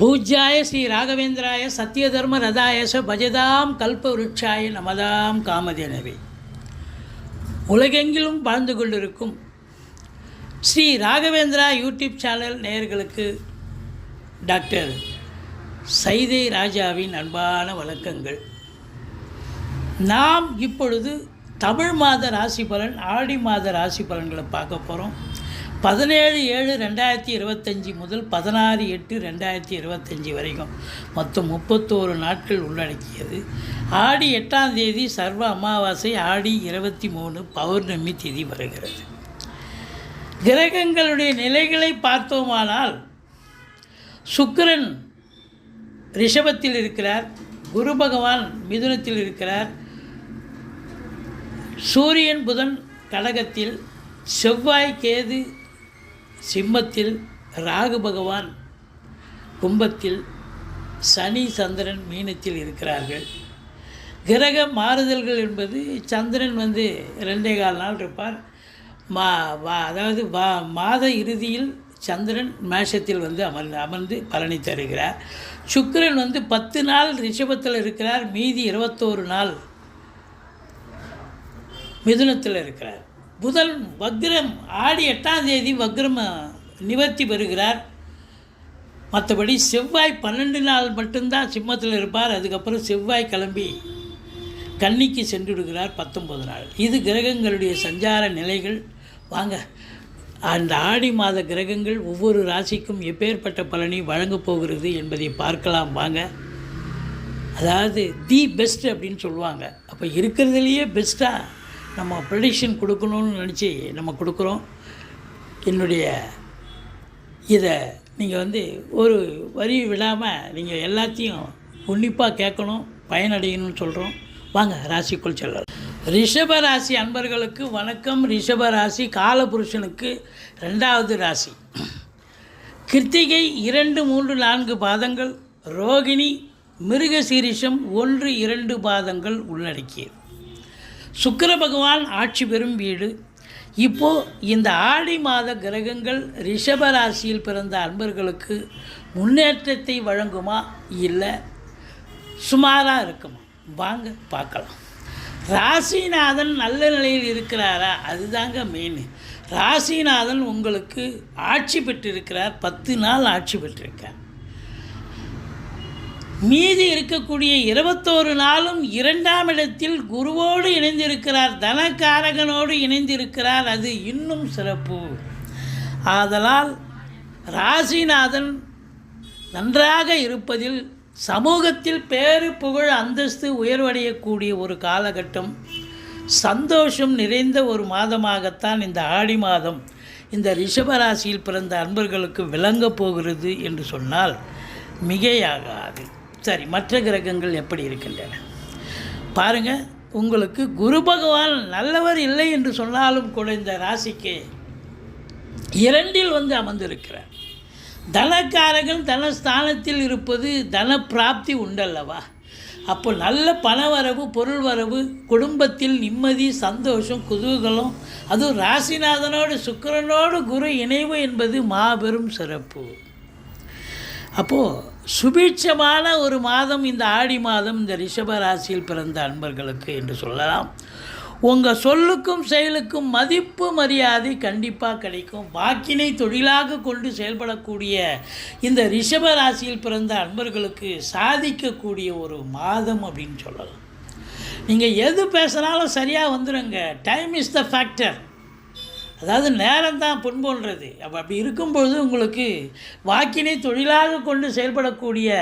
பூஜ்யாய ஸ்ரீ ராகவேந்திராய சத்யதர்ம ரதாயச பஜதாம் கல்பவருட்சாய நமதாம் காமதேனவே. உலகெங்கிலும் வாழ்ந்து கொண்டிருக்கும் ஸ்ரீ ராகவேந்திரா யூடியூப் சேனல் நேயர்களுக்கு டாக்டர் சைதை ராஜாவின் அன்பான வணக்கங்கள். நாம் இப்பொழுது தமிழ் மாத ராசி பலன் ஆடி மாத ராசி பலன்களை பார்க்க போகிறோம் பதினேழு ஏழு ரெண்டாயிரத்தி இருபத்தஞ்சி முதல் பதினாறு எட்டு ரெண்டாயிரத்தி இருபத்தஞ்சி வரைக்கும் மொத்தம் முப்பத்தோரு நாட்கள் உள்ளடக்கியது. ஆடி எட்டாம் தேதி சர்வ அமாவாசை ஆடி இருபத்தி மூணு பௌர்ணமி திதி வருகிறது. கிரகங்களுடைய நிலைகளை பார்த்தோமானால் சுக்கிரன் ரிஷபத்தில் இருக்கிறார் குரு பகவான் மிதுனத்தில் இருக்கிறார் சூரியன் புதன் கடகத்தில் செவ்வாய் கேது சிம்மத்தில் ராகு பகவான் கும்பத்தில் சனி சந்திரன் மீனத்தில் இருக்கிறார்கள். கிரக மாறுதல்கள் என்பது சந்திரன் வந்து ரெண்டே கால் நாள் இருப்பார். மா வா அதாவது வா மாத இறுதியில் சந்திரன் மேஷத்தில் வந்து அமர்ந்து அமர்ந்து பலனை தருகிறார். சுக்கிரன் வந்து பத்து நாள் ரிஷபத்தில் இருக்கிறார். மீதி இருபத்தோரு நாள் மிதுனத்தில் இருக்கிறார். புதன் வக்ரம் ஆடி எட்டாம் தேதி வக்ரம் நிவர்த்தி பெறுகிறார். மற்றபடி செவ்வாய் பன்னெண்டு நாள் மட்டும்தான் சிம்மத்தில் இருப்பார். அதுக்கப்புறம் செவ்வாய் கிளம்பி கன்னிக்கு சென்று விடுகிறார் பத்தொன்பது நாள். இது கிரகங்களுடைய சஞ்சார நிலைகள். வாங்க அந்த ஆடி மாத கிரகங்கள் ஒவ்வொரு ராசிக்கும் எப்பேற்பட்ட பலனை வழங்கப் போகிறது என்பதை பார்க்கலாம். வாங்க. அதாவது தி பெஸ்ட் அப்படின்னு சொல்லுவாங்க. அப்போ இருக்கிறதுலையே பெஸ்ட்டாக நம்ம ப்ரெடிக்ஷன் கொடுக்கணும்னு நினச்சி நம்ம கொடுக்குறோம். என்னுடைய இதை நீங்கள் வந்து ஒரு வரி விடாமல் நீங்கள் எல்லாத்தையும் உன்னிப்பாக கேட்கணும் பயனடையணும்னு சொல்கிறோம் வாங்க ராசிக்குள் செல்லலாம். ரிஷப ராசி அன்பர்களுக்கு வணக்கம். ரிஷப ராசி காலபுருஷனுக்கு ரெண்டாவது ராசி. கிருத்திகை இரண்டு மூன்று நான்கு பாதங்கள். ரோகிணி மிருகசீரிஷம் ஒன்று இரண்டு பாதங்கள் உள்ளடக்கியது. சுக்கர பகவான் ஆட்சி பெறும் வீடு. இப்போ இந்த ஆடி மாத கிரகங்கள் ரிஷப ராசியில் பிறந்த அன்பர்களுக்கு முன்னேற்றத்தை வழங்குமா? இல்லை சுமாராக இருக்குமா? வாங்க பார்க்கலாம். ராசிநாதன் நல்ல நிலையில் இருக்கிறாரா? அதுதாங்க மெயின் ராசிநாதன் உங்களுக்கு ஆட்சி பெற்றிருக்கிறார். பத்து நாள் ஆட்சி பெற்றிருக்கார். மீதி இருக்கக்கூடிய இருபத்தோரு நாளும் இரண்டாம் இடத்தில் குருவோடு இணைந்திருக்கிறார் தனக்காரகனோடு இணைந்திருக்கிறார். அது இன்னும் சிறப்பு. ஆதலால் ராசிநாதன் நன்றாக இருப்பதில் சமூகத்தில் பேரு புகழ் அந்தஸ்து உயர்வடையக்கூடிய ஒரு காலகட்டம். சந்தோஷம் நிறைந்த ஒரு மாதமாகத்தான் இந்த ஆடி மாதம் இந்த ரிஷபராசியில் பிறந்த அன்பர்களுக்கு விளங்கப் போகிறது என்று சொன்னால் மிகையாகாது. சரி மற்ற கிரகங்கள் எப்படி இருக்கின்றன? பாருங்கள் உங்களுக்கு குரு பகவான் நல்லவர் இல்லை என்று சொன்னாலும் கூட இந்த ராசிக்கு இரண்டில் வந்து அமர்ந்திருக்கிறார். தனக்காரகன் தனஸ்தானத்தில் இருப்பது தன பிராப்தி உண்டல்லவா? அப்போ நல்ல பணவரவு பொருள் வரவு குடும்பத்தில் நிம்மதி சந்தோஷம் குதூகலம் அதுவும் ராசிநாதனோடு சுக்கிரனோடு குரு இணைவு என்பது மாபெரும் சிறப்பு. அப்போது சுபீட்சமான ஒரு மாதம் இந்த ஆடி மாதம் இந்த ரிஷப ராசியில் பிறந்த அன்பர்களுக்கு என்று சொல்லலாம். உங்கள் சொல்லுக்கும் செயலுக்கும் மதிப்பு மரியாதை கண்டிப்பாக கிடைக்கும். வாக்கினை தொழிலாக கொண்டு செயல்படக்கூடிய இந்த ரிஷப ராசியில் பிறந்த அன்பர்களுக்கு சாதிக்கக்கூடிய ஒரு மாதம் அப்படின்னு சொல்லலாம். நீங்கள் எது பேசுனாலும் சரியாக வந்துடுங்க டைம் இஸ் த ஃபேக்டர் அதாவது நேரம் தான் புண்போன்றது. அப்போ அப்படி இருக்கும்பொழுது உங்களுக்கு வாக்கினை தொழிலாக கொண்டு செயல்படக்கூடிய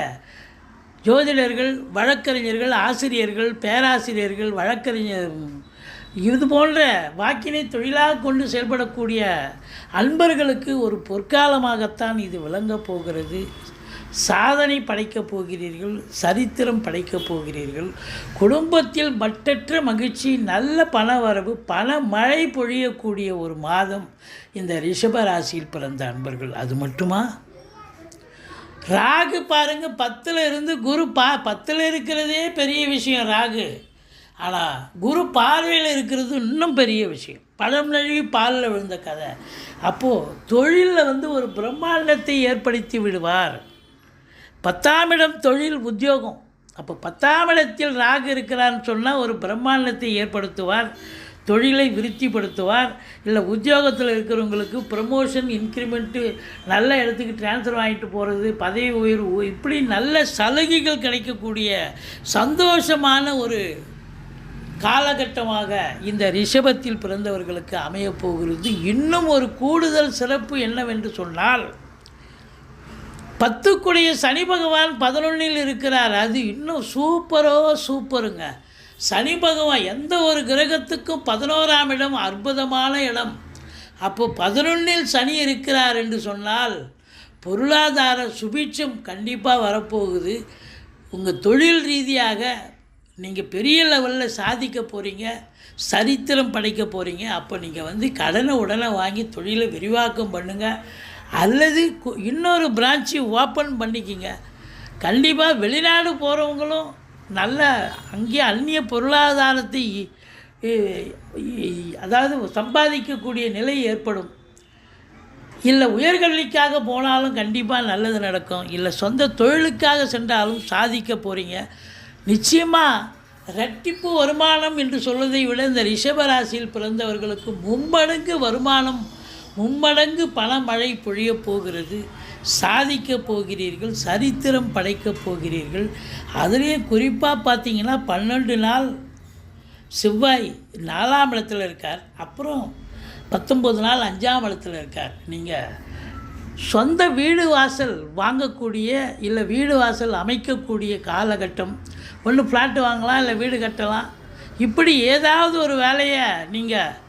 ஜோதிடர்கள் வழக்கறிஞர்கள் ஆசிரியர்கள் பேராசிரியர்கள் வழக்கறிஞர் இது போன்ற வாக்கினை தொழிலாக கொண்டு செயல்படக்கூடிய அன்பர்களுக்கு ஒரு பொற்காலமாகத்தான் இது விளங்கப் போகிறது. சாதனை படைக்கப் போகிறீர்கள் சரித்திரம் படைக்கப் போகிறீர்கள். குடும்பத்தில் மட்டற்ற மகிழ்ச்சி நல்ல பண வரவு பண மழை பொழியக்கூடிய ஒரு மாதம் இந்த ரிஷப ராசியில் பிறந்த அன்பர்கள். அது மட்டுமா? ராகு பாருங்கள் பத்தில் இருந்து குரு பா பத்தில் இருக்கிறதே பெரிய விஷயம் ராகு. ஆனால் குரு பார்வையில் இருக்கிறது இன்னும் பெரிய விஷயம். பழம் நழுவி பாலில் விழுந்த கதை. அப்போது தொழிலில் வந்து ஒரு பிரம்மாண்டத்தை ஏற்படுத்தி விடுவார். பத்தாம் இடம் தொழில் உத்தியோகம். அப்போ பத்தாம் இடத்தில் ராகு இருக்கிறான்னு சொன்னால் ஒரு பிரம்மாண்டத்தை ஏற்படுத்துவார் தொழிலை விருத்திப்படுத்துவார். இல்லை உத்தியோகத்தில் இருக்கிறவங்களுக்கு ப்ரமோஷன் இன்க்ரிமெண்ட்டு நல்ல இடத்துக்கு ட்ரான்ஸ்ஃபர் வாங்கிட்டு போகிறது பதவி உயர்வு இப்படி நல்ல சலுகைகள் கிடைக்கக்கூடிய சந்தோஷமான ஒரு காலகட்டமாக இந்த ரிஷபத்தில் பிறந்தவர்களுக்கு அமையப் போகிறது. இன்னும் ஒரு கூடுதல் சிறப்பு என்னவென்று சொன்னால் பத்துக்குடிய சனி பகவான் பதினொன்றில் இருக்கிறார். அது இன்னும் சூப்பரோ சூப்பருங்க. சனி பகவான் எந்த ஒரு கிரகத்துக்கும் பதினோராம் இடம் அற்புதமான இடம். அப்போ பதினொன்றில் சனி இருக்கிறார் என்று சொன்னால் பொருளாதார சுபிட்சம் கண்டிப்பாக வரப்போகுது. உங்கள் தொழில் ரீதியாக நீங்கள் பெரிய லெவலில் சாதிக்க போகிறீங்க சரித்திரம் படைக்க போகிறீங்க அப்போ நீங்கள் வந்து கடனை உடனே வாங்கி தொழிலை விரிவாக்கம் பண்ணுங்கள் அல்லது கு- இன்னொரு பிரான்ச்சு ஓப்பன் பண்ணிக்கிங்க. கண்டிப்பாக வெளிநாடு போகிறவங்களும் நல்ல அங்கே அந்நிய பொருளாதாரத்தை அதாவது சம்பாதிக்கக்கூடிய நிலை ஏற்படும். இல்லை உயர்கல்விக்காக போனாலும் கண்டிப்பாக நல்லது நடக்கும். இல்லை சொந்த தொழிலுக்காக சென்றாலும் சாதிக்க போகிறீங்க நிச்சயமாக ரெட்டிப்பு வருமானம் என்று சொல்வதை விட இந்த ரிஷபராசியில் பிறந்தவர்களுக்கு மும்மடங்கு வருமானம் மும்மடங்கு பணமழை பொழியப் போகிறது. சாதிக்கப் போகிறீர்கள் சரித்திரம் படைக்கப் போகிறீர்கள். அதுலேயும் குறிப்பாக பார்த்தீங்கன்னா பன்னெண்டு நாள் செவ்வாய் நாலாம் இடத்துல இருக்கார். அப்புறம் பத்தொம்பது நாள் அஞ்சாம் இடத்துல இருக்கார். நீங்கள் சொந்த வீடு வாசல் வாங்கக்கூடிய இல்லை வீடு வாசல் அமைக்கக்கூடிய காலகட்டம். ஒன்று ஃப்ளாட்டு வாங்கலாம் இல்லை வீடு கட்டலாம். இப்படி ஏதாவது ஒரு வேலையை நீங்கள்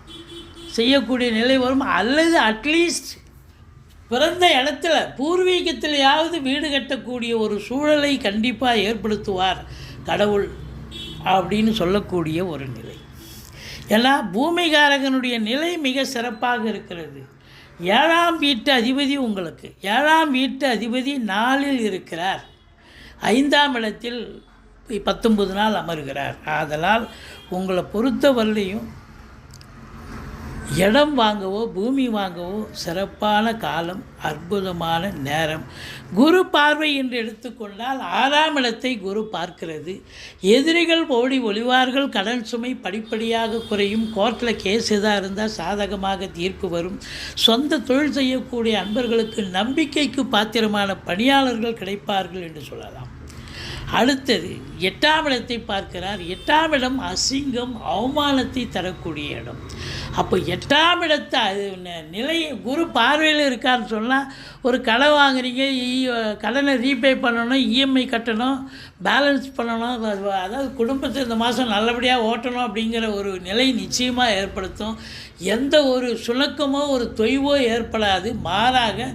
செய்யக்கூடிய நிலை வரும். அல்லது அட்லீஸ்ட் பிறந்த இடத்துல பூர்வீகத்திலேயாவது வீடு கட்டக்கூடிய ஒரு சூழலை கண்டிப்பாக ஏற்படுத்துவார் கடவுள் அப்படின்னு சொல்லக்கூடிய ஒரு நிலை. ஏன்னா பூமிகாரகனுடைய நிலை மிக சிறப்பாக இருக்கிறது. ஏழாம் வீட்டு அதிபதி உங்களுக்கு. ஏழாம் வீட்டு அதிபதி நாளில் இருக்கிறார். ஐந்தாம் இடத்தில் பத்தொன்பது நாள் அமர்கிறார். ஆதலால் உங்களை பொறுத்தவரையிலையும் இடம் வாங்கவோ பூமி வாங்கவோ சிறப்பான காலம் அற்புதமான நேரம். குரு பார்வை என்று எடுத்துக்கொண்டால் ஆறாம் இடத்தை குரு பார்க்கிறது. எதிரிகள் ஓடி ஒளிவார்கள் கடன் சுமை படிப்படியாக குறையும். கோர்ட்டில் கேஸ் எதாக இருந்தால் சாதகமாக தீர்ப்பு வரும். சொந்த தொழில் செய்யக்கூடிய அன்பர்களுக்கு நம்பிக்கைக்கு பாத்திரமான பணியாளர்கள் கிடைப்பார்கள் என்று சொல்லலாம். அடுத்தது எட்டாம் இடத்தை பார்க்கிறார். எட்டாம் இடம் அசிங்கம் அவமானத்தை தரக்கூடிய இடம். அப்போ எட்டாம் இடத்தை அது நிலை குரு பார்வையில் இருக்காருன்னு சொன்னால் ஒரு கடை வாங்குறீங்க இ- கடனை ரீபே பண்ணணும் இஎம்ஐ கட்டணும் பேலன்ஸ் பண்ணணும் அதாவது குடும்பத்தை இந்த மாதம் நல்லபடியாக ஓட்டணும் அப்படிங்கிற ஒரு நிலை நிச்சயமாக ஏற்படுத்தும். எந்த ஒரு சுணக்கமோ ஒரு தொய்வோ ஏற்படாது. மாறாக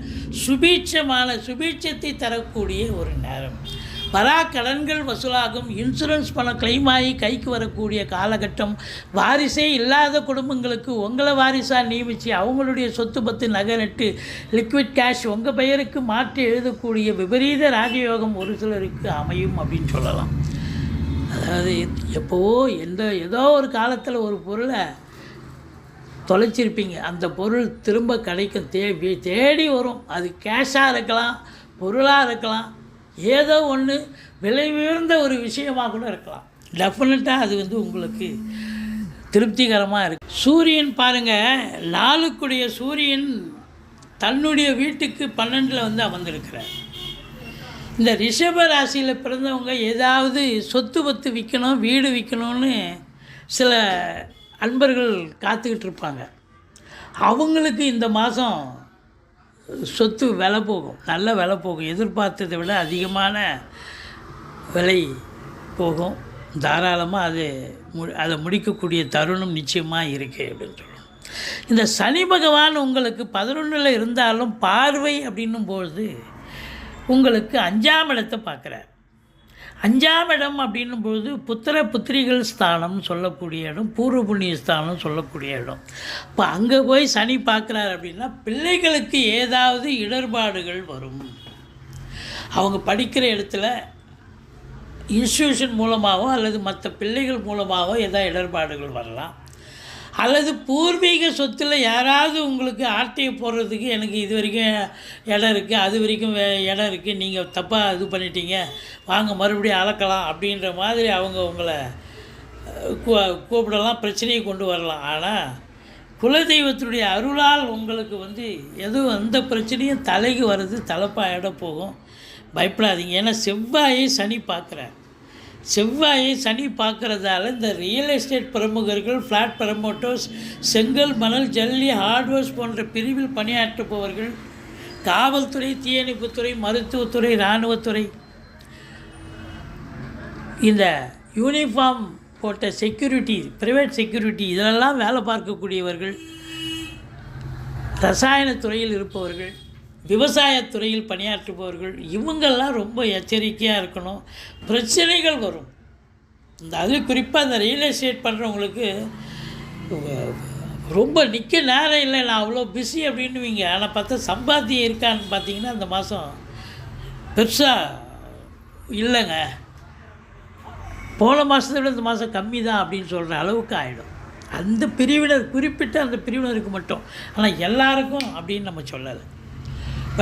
சுபீட்சமான சுபீட்சத்தை தரக்கூடிய ஒரு நேரம். வரா கடன்கள் வசூலாகும். இன்சூரன்ஸ் பணம் கிளைம் ஆகி கைக்கு வரக்கூடிய காலகட்டம். வாரிசே இல்லாத குடும்பங்களுக்கு உங்களை வாரிசாக நியமித்து அவங்களுடைய சொத்து பத்து நகை நட்டு லிக்விட் கேஷ் உங்கள் பெயருக்கு மாற்றி எழுதக்கூடிய விபரீத ராஜயோகம் ஒரு சிலருக்கு அமையும் அப்படின்னு சொல்லலாம். அதாவது எப்போவோ எந்த ஏதோ ஒரு காலத்தில் ஒரு பொருளை தொலைச்சிருப்பீங்க. அந்த பொருள் திரும்ப கிடைக்கும் தேடி தேடி வரும். அது கேஷாக இருக்கலாம் பொருளாக இருக்கலாம். ஏதோ ஒன்று விலை உயர்ந்த ஒரு விஷயமாக கூட இருக்கலாம். டெஃபினட்டாக அது வந்து உங்களுக்கு திருப்திகரமாக இருக்கு. சூரியன் பாருங்கள் நாளுக்குடைய சூரியன் தன்னுடைய வீட்டுக்கு பன்னெண்டில் வந்து அமர்ந்திருக்கிறார். இந்த ரிஷப ராசியில் பிறந்தவங்க ஏதாவது சொத்து பத்து விற்கணும் வீடு விற்கணும்னு சில அன்பர்கள் காத்துக்கிட்டு இருப்பாங்க. அவங்களுக்கு இந்த மாதம் சொத்து விலை போகும் நல்ல விலை போகும். எதிர்பார்த்ததை விட அதிகமான விலை போகும். தாராளமாக அது மு அதை முடிக்கக்கூடிய தருணம் நிச்சயமாக இருக்குது அப்படின்னு சொல்லணும் இந்த சனி பகவான் உங்களுக்கு பதினொன்றில் இருந்தாலும் பார்வை அப்படின்னும் பொழுது உங்களுக்கு அஞ்சாம் இடத்தை பார்க்குறார். அஞ்சாம் இடம் அப்படின்னும் பொழுது புத்திர புத்திரிகள் ஸ்தானம்னு சொல்லக்கூடிய இடம் பூர்வ புண்ணிய ஸ்தானம் சொல்லக்கூடிய இடம். இப்போ அங்கே போய் சனி பார்க்குறாரு அப்படின்னா பிள்ளைகளுக்கு ஏதாவது இடர்பாடுகள் வரும். அவங்க படிக்கிற இடத்துல இன்ஸ்டியூஷன் மூலமாகவோ அல்லது மற்ற பிள்ளைகள் மூலமாகவோ ஏதாவது இடர்பாடுகள் வரலாம். அல்லது பூர்வீக சொத்தில் யாராவது உங்களுக்கு ஆட்டையை போடுறதுக்கு எனக்கு இது வரைக்கும் இடம் இருக்குது அது வரைக்கும் வே இடம் இருக்குது நீங்கள் தப்பாக இது பண்ணிட்டீங்க வாங்க மறுபடியும் அளக்கலாம் அப்படின்ற மாதிரி அவங்க உங்களை கூ- கூப்பிடலாம் பிரச்சனையை கொண்டு வரலாம். ஆனால் குலதெய்வத்தினுடைய அருளால் உங்களுக்கு வந்து எதுவும் எந்த பிரச்சனையும் தலைக்கு வர்றது தலைப்பாக இடம் போகும். பயப்படாதீங்க. ஏன்னா செவ்வாயை சனி பார்க்குறார். செவ்வாயை சனி பார்க்குறதால இந்த ரியல் எஸ்டேட் பிரமுகர்கள் ஃப்ளாட் ப்ரமோட்டர்ஸ் செங்கல் மணல் ஜல்லி ஹார்ட்வேர்ஸ் போன்ற பிரிவில் பணியாற்றுபவர்கள் காவல்துறை தீயணைப்புத்துறை மருத்துவத்துறை இராணுவத்துறை இந்த யூனிஃபார்ம் போட்ட செக்யூரிட்டி ப்ரைவேட் செக்யூரிட்டி இதிலெல்லாம் வேலை பார்க்கக்கூடியவர்கள் ரசாயனத் துறையில் இருப்பவர்கள் விவசாயத்துறையில் பணியாற்றுபவர்கள் இவங்கெல்லாம் ரொம்ப எச்சரிக்கையாக இருக்கணும். பிரச்சனைகள் வரும். இந்த அது குறிப்பாக இந்த ரியல் எஸ்டேட் பண்ணுறவங்களுக்கு ரொம்ப நிற்க நேரம் இல்லை நான் அவ்வளோ பிஸி அப்படின்னுவீங்க. ஆனால் பார்த்தா சம்பாத்தியம் இருக்கான்னு பார்த்தீங்கன்னா அந்த மாதம் பெருசாக இல்லைங்க. போன மாதத்தை விட இந்த மாதம் கம்மி தான் அப்படின்னு சொல்கிற அளவுக்கு ஆகிடும் அந்த பிரிவினர் குறிப்பிட்ட அந்த பிரிவினருக்கு மட்டும். ஆனால் எல்லாருக்கும் அப்படின்னு நம்ம சொல்லலை.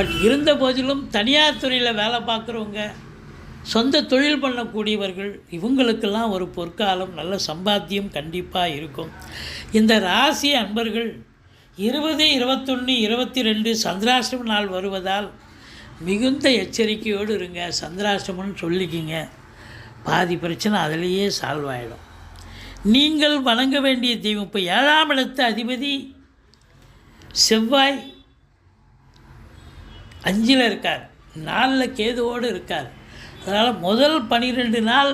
பட் இருந்த போதிலும் தனியார் துறையில் வேலை பார்க்குறவங்க சொந்த தொழில் பண்ணக்கூடியவர்கள் இவங்களுக்கெல்லாம் ஒரு பொற்காலம் நல்ல சம்பாத்தியம் கண்டிப்பாக இருக்கும். இந்த ராசி அன்பர்கள் இருபது இருபத்தொன்று இருபத்தி ரெண்டு சந்திராஷ்டம நாள் வருவதால் மிகுந்த எச்சரிக்கையோடு இருங்க. சந்திராஷ்டமம்னு சொல்லிக்கிங்க. பாதி பிரச்சனை அதிலேயே சால்வ் ஆகிடும் நீங்கள் வணங்க வேண்டிய தெய்வம் இப்போ ஏழாம் இடத்து அதிபதி செவ்வாய் அஞ்சில் இருக்கார் நாலில் கேதுவோடு இருக்கார். அதனால் முதல் பனிரெண்டு நாள்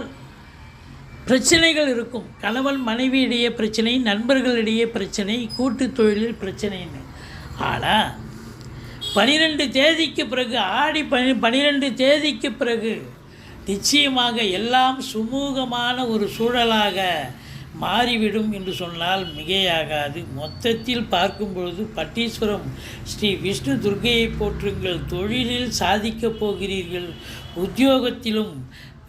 பிரச்சனைகள் இருக்கும். கணவன் மனைவியிடையே பிரச்சனை நண்பர்களிடையே பிரச்சனை கூட்டு தொழிலில் பிரச்சனைன்னு. ஆனால் பனிரெண்டு தேதிக்கு பிறகு ஆடி பனி பனிரெண்டு தேதிக்கு பிறகு நிச்சயமாக எல்லாம் சுமூகமான ஒரு சூழலாக மாறிவிடும் என்று சொன்னால் மிகையாகாது. மொத்தத்தில் பார்க்கும் பொழுது பட்டீஸ்வரம் ஸ்ரீ விஷ்ணு துர்கையை போற்றுங்கள் தொழிலில் சாதிக்கப் போகிறீர்கள் உத்தியோகத்திலும்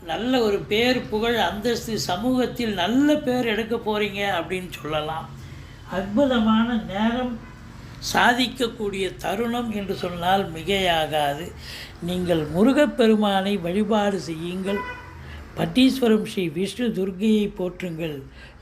நல்ல ஒரு பேர் புகழ் அந்தஸ்து சமூகத்தில் நல்ல பேர் எடுக்க போகிறீங்க அப்படின்னு சொல்லலாம். அற்புதமான நேரம் சாதிக்கக்கூடிய தருணம் என்று சொன்னால் மிகையாகாது. நீங்கள் முருகப்பெருமானை வழிபாடு செய்யுங்கள். பட்டீஸ்வரம் ஸ்ரீ விஷ்ணு துர்க்கையை போற்றுங்கள்.